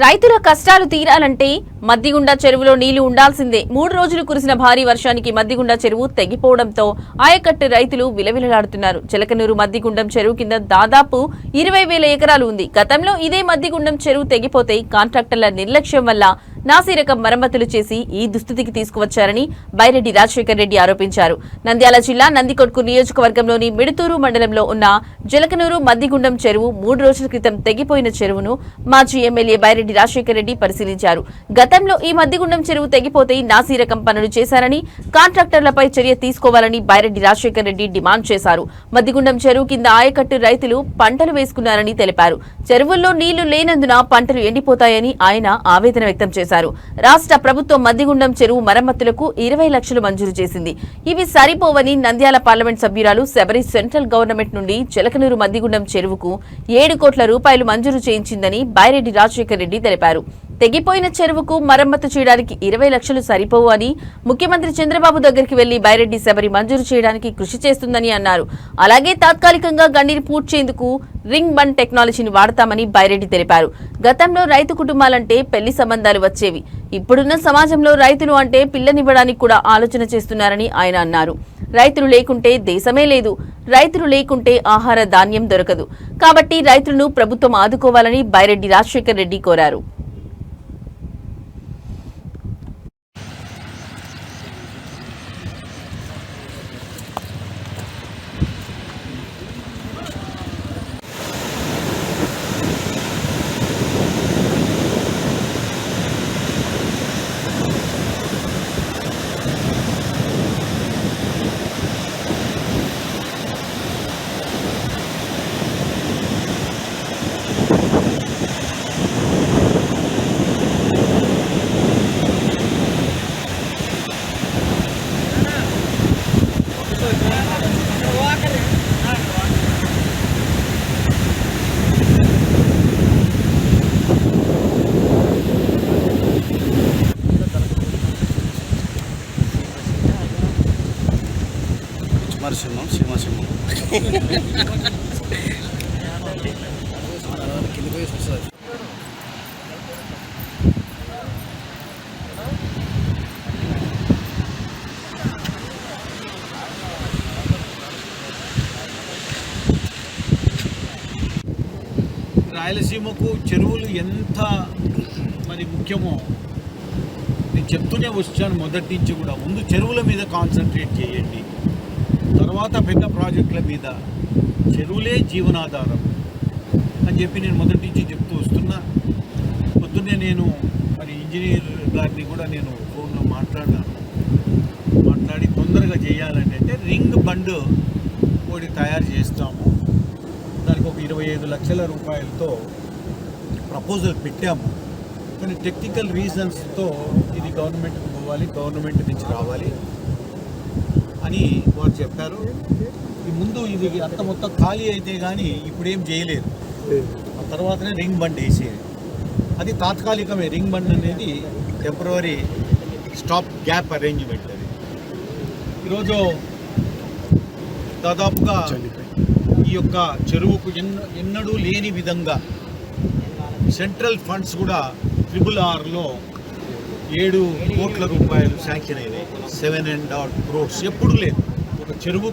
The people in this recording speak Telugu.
రైతుల కష్టాలు తీరాలంటే మద్దిగుండ చెరువులో నీళ్ళు ఉండాల్సిందే. మూడు రోజులు కురిసిన భారీ వర్షానికి మద్దిగుండ చెరువు తెగిపోవడంతో ఆయకట్టు రైతులు విలవిలలాడుతున్నారు. చిలకనూరు మద్దిగుండం చెరువు కింద దాదాపు ఇరవై వేల ఎకరాలు ఉంది. గతంలో ఇదే మద్దిగుండం చెరువు తెగిపోతే కాంట్రాక్టర్ల నిర్లక్ష్యం వల్ల నాసిరకం మరమ్మతులు చేసి ఈ దుస్థితికి తీసుకువచ్చారని బైరెడ్డి రాజశేఖర్ రెడ్డి ఆరోపించారు. నంద్యాల జిల్లా నందికొట్కు నియోజకవర్గంలోని మిడుతూరు మండలంలో ఉన్న జలకనూరు మద్దిగుండం చెరువు మూడు రోజుల క్రితం తెగిపోయిన చెరువును మాజీ ఎమ్మెల్యే బైరెడ్డి రాజశేఖర్ రెడ్డి పరిశీలించారు. గతంలో ఈ మద్దిగుండం చెరువు తెగిపోతే నాసిరకం పనులు చేశారని కాంట్రాక్టర్లపై చర్య తీసుకోవాలని బైరెడ్డి రాజశేఖర్ రెడ్డి డిమాండ్ చేశారు. మద్దిగుండం చెరువు కింద ఆయకట్టు రైతులు పంటలు వేసుకున్నారని తెలిపారు. చెరువుల్లో నీళ్ళు లేనందున పంటలు ఎండిపోతాయని ఆయన ఆవేదన వ్యక్తం చేశారు. రాష్ట్ర ప్రభుత్వం మద్దిగుండం చెరువు మరమ్మతులకు ఇరవై లక్షలు మంజూరు చేసింది. ఇవి సరిపోవని నంద్యాల పార్లమెంట్ సభ్యురాలు శబరి సెంట్రల్ గవర్నమెంట్ నుండి చిలకనూరు మద్దిగుండం చెరువుకు ఏడు కోట్ల రూపాయలు మంజూరు చేయించిందని బైరెడ్డి రాజశేఖర్ రెడ్డి తెలిపారు. తెగిపోయిన చెరువుకు మరమ్మతు చేయడానికి ఇరవై లక్షలు సరిపోవు అని ముఖ్యమంత్రి చంద్రబాబు దగ్గరికి వెళ్ళి బైరెడ్డి శబరి మంజూరు చేయడానికి కృషి చేస్తుందని అన్నారు. అలాగే తాత్కాలికంగా గండిని పూడ్చేందుకు రింగ్ బండ్ టెక్నాలజీని వాడతామని బైరెడ్డి తెలిపారు. గతంలో రైతు కుటుంబాలంటే పెళ్ళి సంబంధాలు వచ్చేవి. ఇప్పుడున్న సమాజంలో రైతులు అంటే పిల్లనివ్వడానికి కూడా ఆలోచన చేస్తున్నారని ఆయన అన్నారు. రైతులు లేకుంటే దేశమే లేదు. రైతులు లేకుంటే ఆహార ధాన్యం దొరకదు. కాబట్టి రైతులను ప్రభుత్వం ఆదుకోవాలని బైరెడ్డి రాజశేఖర్ రెడ్డి కోరారు. నరసింహం సింహసింహం రాయలసీమకు చెరువులు ఎంత మరి ముఖ్యమో నేను చెప్తూనే వచ్చాను మొదటి నుంచి కూడా. ముందు చెరువుల మీద కాన్సన్ట్రేట్ చేయండి. తర్వాత పెద్ద ప్రాజెక్టుల మీద చెరువులే జీవనాధారం అని చెప్పి నేను మొదటి నుంచి చెప్తూ వస్తున్నా. పొద్దున్నే నేను మరి ఇంజనీర్ గారిని కూడా నేను ఫోన్లో మాట్లాడినాను మాట్లాడి తొందరగా చేయాలంటే అంటే రింగ్ బండ్ ఒకటి తయారు చేస్తాము. దానికి ఒక ఇరవై ఐదు లక్షల రూపాయలతో ప్రపోజల్ పెట్టాము. కొన్ని టెక్నికల్ రీజన్స్తో ఇది గవర్నమెంట్కి పోవాలి గవర్నమెంట్ నుంచి రావాలి. అని వారు చెప్పారు. ఈ ముందు ఇది అంత మొత్తం ఖాళీ అయితే కానీ ఇప్పుడు ఏం చేయలేదు. ఆ తర్వాతనే రింగ్ బండ్ వేసేది అది తాత్కాలికమే. రింగ్ బండ్ అనేది టెంపరీ స్టాప్ గ్యాప్ అరేంజ్మెంట్ అది. ఈరోజు దాదాపుగా ఈ యొక్క చెరువుకు ఎన్న ఎన్నడూ లేని విధంగా సెంట్రల్ ఫండ్స్ కూడా ట్రిపుల్ ఆర్లో ఏడు కోట్ల రూపాయలు శాంక్షన్ అయినాయి. సెవెన్ అండ్ హాఫ్ క్రోడ్స్ ఎప్పుడు లేదు. ఒక చెరువు